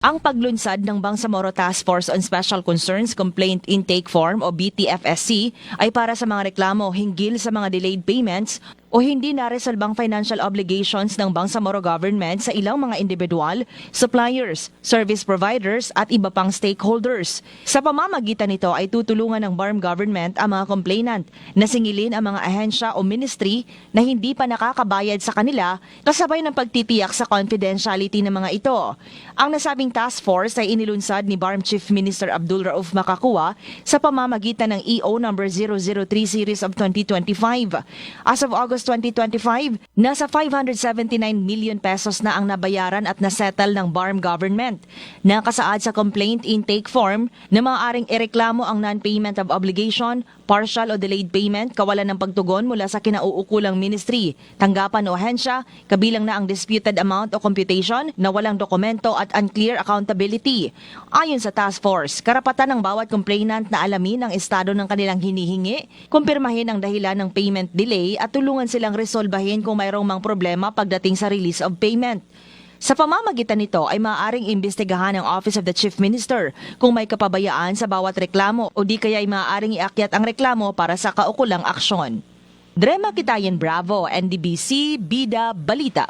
Ang paglunsad ng Bangsamoro Task Force on Special Concerns Complaint Intake Form o BTFSC ay para sa mga reklamo hinggil sa mga delayed payments o hindi naresolbang financial obligations ng Bangsamoro government sa ilang mga individual, suppliers, service providers at iba pang stakeholders. Sa pamamagitan nito ay tutulungan ng BARM government ang mga complainant na singilin ang mga ahensya o ministry na hindi pa nakakabayad sa kanila kasabay ng pagtitiyak sa confidentiality ng mga ito. Ang nasabing task force ay inilunsad ni BARM Chief Minister Abdul Rauf Makakua sa pamamagitan ng EO number 003 series of 2025. As of August 2025, nasa 579 million pesos na ang nabayaran at nasettle ng BARM government. Nakasaad sa complaint intake form na maaaring ireklamo ang non-payment of obligation, partial o delayed payment, kawalan ng pagtugon mula sa kinauukulang ministry, tanggapan o ahensya, kabilang na ang disputed amount o computation na walang dokumento at unclear accountability. Ayon sa task force, karapatan ng bawat complainant na alamin ang estado ng kanilang hinihingi, kumpirmahin ang dahilan ng payment delay at tulungan silang resolbahin kung mayroong mang problema pagdating sa release of payment. Sa pamamagitan nito ay maaaring imbestigahan ng Office of the Chief Minister kung may kapabayaan sa bawat reklamo o di kaya ay maaaring iakyat ang reklamo para sa kaukulang aksyon. Drema Kitayan Bravo, NDBC, Bida, Balita.